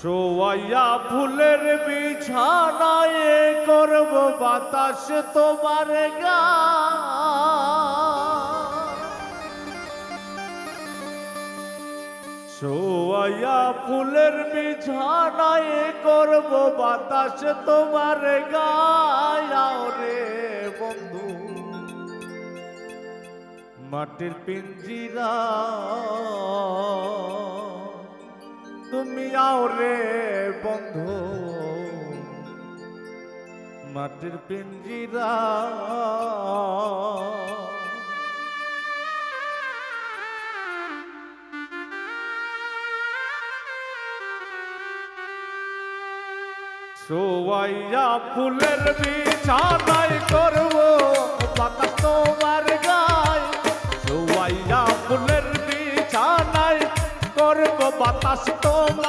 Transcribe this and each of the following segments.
সোয়াইয়া ফুলের বিছানায় করব বাতাস তোমার গা। সোয়াইয়া ফুলের বিছানায় করব বাতাস তোমার গায়াও রে বন্ধু, মাটির পিঞ্জিরা। তুমি আও রে বন্ধু। মাটির পিঞ্জিরা। সোয়াইয়া ফুলের বিছানায় করব। করব বাতাস তোমার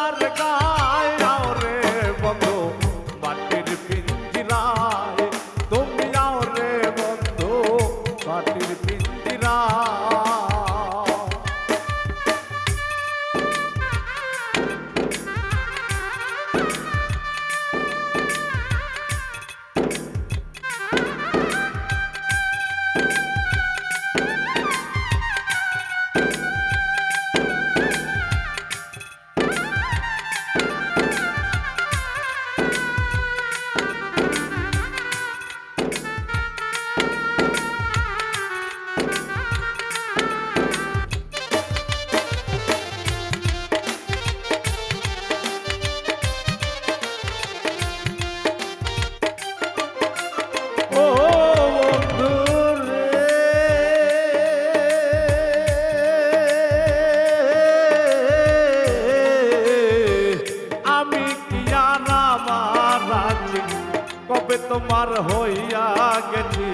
তোমার হইয়া গেছি।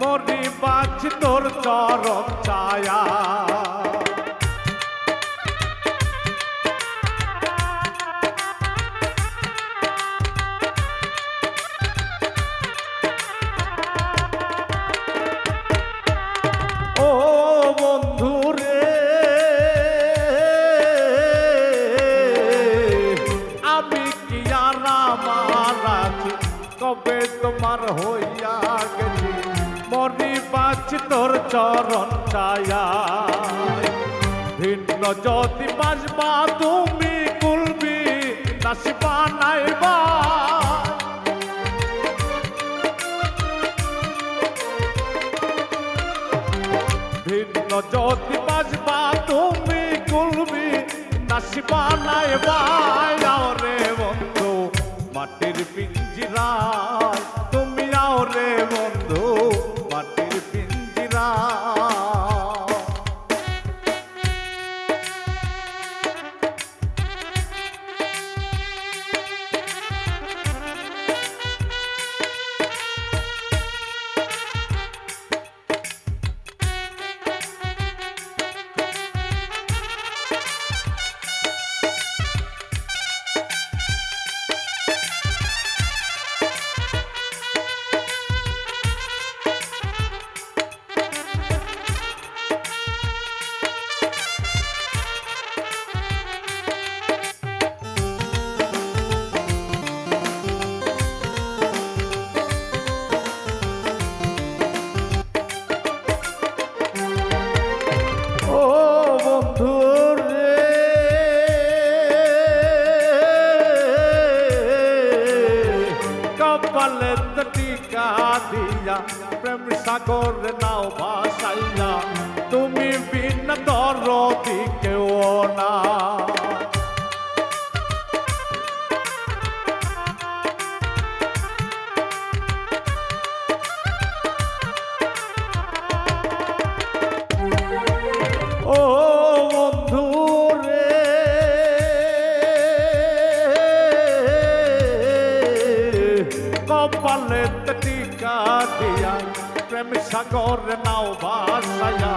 মরি পাচ্ছি তোর চরম ছায়া। কবে তোমার হইয়া গেছি মরি বাছি তোর চরণ ছায়া ভিন্ন যদি বাজবা তুমি কুলবি নাসিবা নাইবা। ভিন্ন যদি বাজবা তুমি কুলবি নাসিবা নাই বাও রে বন্ধু, মাটির পিঞ্জিরায় কপালে টিকা দিয়া প্রেম সাগর নাও ভাসাইয়া তুমি বিন দর কেউ না প্রেম সাগর নাও ভাসায়া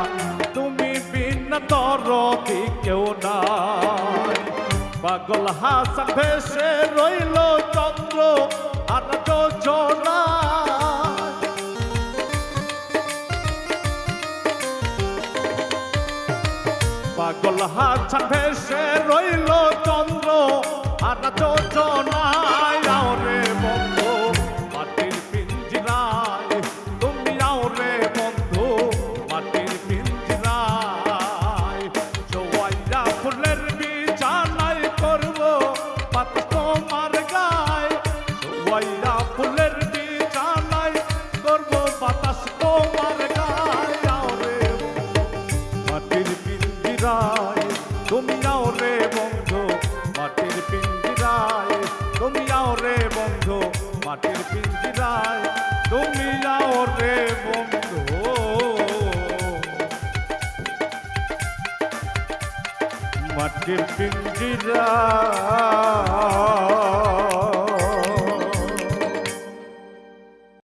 তুমি বিন দরদি কেউ নাই। পাগল হাসান ভেসে রইল চন্দ্র আর যোজনা পাগল হাছান ভেসে রইল তুমি আও রে বন্ধু, মাটির পিঞ্জিরায়। তুমি আও রে বন্ধু, মাটির পিঞ্জিরায়। তুমি আও রে বন্ধু। মাটির পিঞ্জিরায়।